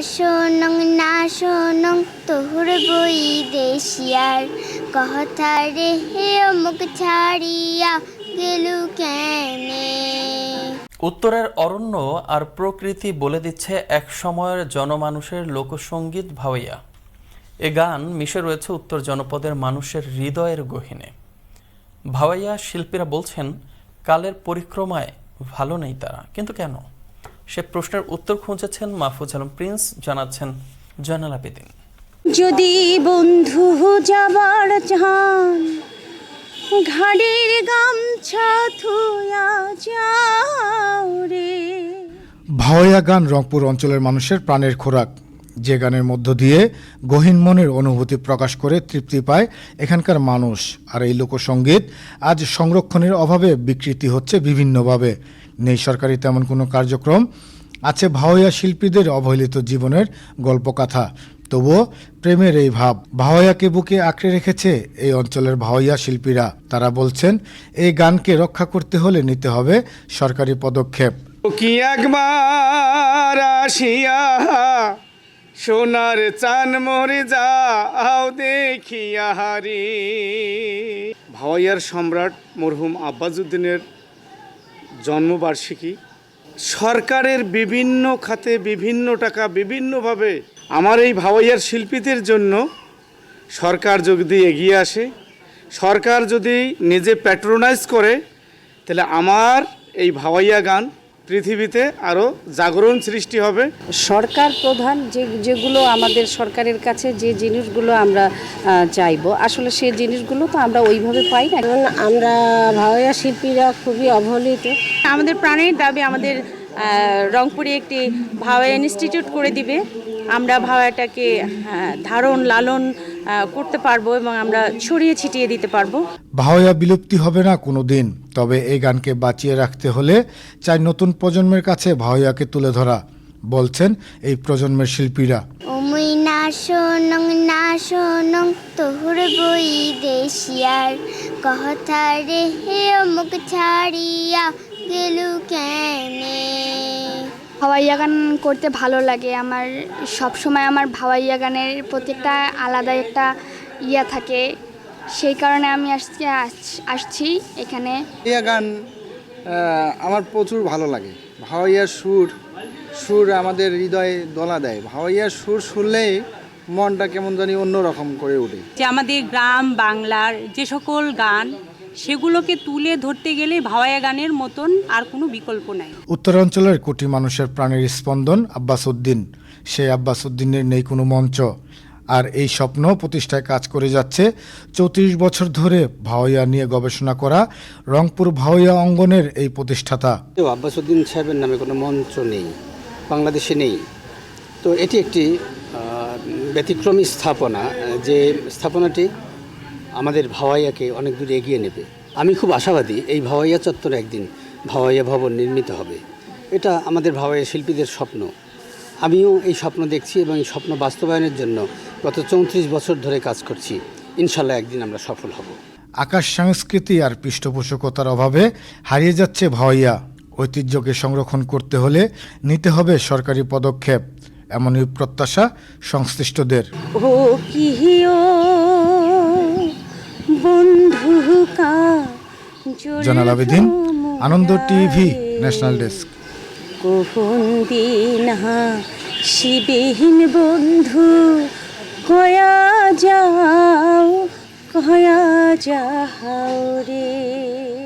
শোনং না শোনং তোহুর বই দেশিয়ার। কথা রে হে মুখ ছাড়িয়া গেলু কেনে? উত্তরের অরণ্য আর প্রকৃতি বলে দিচ্ছে এক সময়ের জনমানুষের লোকসঙ্গীত ভাওয়াইয়া এ গান মিশে রয়েছে উত্তর জনপদের মানুষের হৃদয়ের গহিনে। ভাওয়াইয়া শিল্পীরা বলছেন, কালের পরিক্রমায় ভালো নেই তারা, কিন্তু কেন? সে প্রশ্নের উত্তর খুঁজেছেন মাহফুজ আলম প্রিন্স জানাচ্ছেন জয়নাল আবেদিন। যদি বন্ধু যাবার চান ঘাড়ের গামছা থুয়া যাও রে। ভাওয়া গান রংপুর অঞ্চলের মানুষের প্রাণের খোরাক। যে গানের মধ্য দিয়ে গহীন মনের অনুভূতি প্রকাশ করে তৃপ্তি পায় এখানকার মানুষ। আর এই লোকসঙ্গীত আজ সংরক্ষণের অভাবে বিকৃতি হচ্ছে বিভিন্নভাবে। নেই সরকারি তেমন কোনো কার্যক্রম। আছে ভাওয়া শিল্পীদের অবহেলিত জীবনের গল্পকথা। তবুও প্রেমের এই ভাব ভাওয়াইয়াকে বুকে আঁকড়ে রেখেছে এই অঞ্চলের ভাওয়াইয়া শিল্পীরা। তারা বলছেন, এই গানকে রক্ষা করতে হলে নিতে হবে সরকারি পদক্ষেপ। কি একবার আসিয়া সোনার চান মরে যাও দেখি হারি ভাওয়াইয়ার সম্রাট মরহুম আব্বাসুদ্দিনের জন্মবার্ষিকী। সরকারের বিভিন্ন খাতে বিভিন্ন টাকা বিভিন্নভাবে আমার এই ভাওয়াইয়ার শিল্পীদের জন্য সরকার যদি এগিয়ে আসে, সরকার যদি নিজে প্যাট্রোনাইজ করে, তাহলে আমার এই ভাওয়াইয়া গান পৃথিবীতে আরও জাগরণ সৃষ্টি হবে। সরকার প্রধান যে যেগুলো আমাদের সরকারের কাছে যে জিনিসগুলো আমরা চাইব আসলে সে জিনিসগুলো তো আমরা ওইভাবে পাই না। কারণ আমরা ভাওয়া শিল্পীরা খুবই অবহেলিত। আমাদের প্রাণের দাবি আমাদের রংপুরে একটি ভাওয়া ইনস্টিটিউট করে দিবে। আমরা ভাওয়াটাকে হ্যাঁ, ধারণ লালন করতে পারব এবং আমরা ছড়িয়ে ছিটিয়ে দিতে পারব। ভাওয়া বিলুপ্তি হবে না কোনো দিন তবে এই গানকে বাঁচিয়ে রাখতে হলে চাই নতুন প্রজন্মের কাছে ভাওয়াকে তুলে ধরা বলছেন এই প্রজন্মের শিল্পীরা। ওমুই না শোনং না শোনং তোহুর বই দেশিয়ার কথা রে হে মুখ ছাড়িয়া গেলু কেনে? ভাওয়াইয়া গান করতে ভালো লাগে। আমার সব সময় আমার ভাওয়াইয়া গানের প্রতি একটা আলাদা একটা ইয়া থাকে। সেই কারণে আমি আজকে আস- আসছি এখানে। ভাওয়াইয়া গান আমার প্রচুর ভালো লাগে। ভাওয়াইয়ার সুর সুর আমাদের হৃদয়ে দোলা দেয়। ভাওয়াইয়ার সুর শুনলেই মনটা কেমন জানি অন্যরকম করে ওঠে। যে আমাদের গ্রাম বাংলার যে সকল গান সেগুলোকে তুলে ধরতে গেলে ভাওয়াইয়া গানের মতন আর কোনো বিকল্প নাই। উত্তরাঞ্চলের কোটি মানুষের প্রাণের স্পন্দন আব্বাস উদ্দিন। সেই আব্বাস উদ্দিনের নেই কোনো মঞ্চ। আর এই স্বপ্ন প্রতিষ্ঠায় কাজ করে যাচ্ছে চৌত্রিশ বছর ধরে ভাওয়াইয়া নিয়ে গবেষণা করা রংপুর ভাওয়াইয়া অঙ্গনের এই প্রতিষ্ঠাতা। কেউ আব্বাসুদ্দিন সাহেবের নামে কোনো মঞ্চ নেই বাংলাদেশে নেই। তো এটি একটি ব্যতিক্রমী স্থাপনা। যে স্থাপনাটি আমাদের ভাওয়াইয়াকে অনেক দূর এগিয়ে নেবে। আমি খুব আশাবাদী এই ভাওয়াইয়া চত্বরে একদিন ভাওয়াইয়া ভবন নির্মিত হবে। এটা আমাদের ভাওয়াইয়া শিল্পীদের স্বপ্ন। আমিও এই স্বপ্ন দেখছি এবং এই স্বপ্ন বাস্তবায়নের জন্য গত চৌত্রিশ বছর ধরে কাজ করছি। ইনশাল্লাহ একদিন আমরা সফল হব। আকাশ সংস্কৃতি আর পৃষ্ঠপোষকতার অভাবে হারিয়ে যাচ্ছে ভাওয়াইয়া। ঐতিহ্যকে সংরক্ষণ করতে হলে নিতে হবে সরকারি পদক্ষেপ। এমনই প্রত্যাশা সংশ্লিষ্টদের। ও কিহিও বন্ধু কা জানাল Abedin, Ananda TV, national desk. কোন দিন শিবিহীন বন্ধু, কয়া যাও কয়া যাও রে।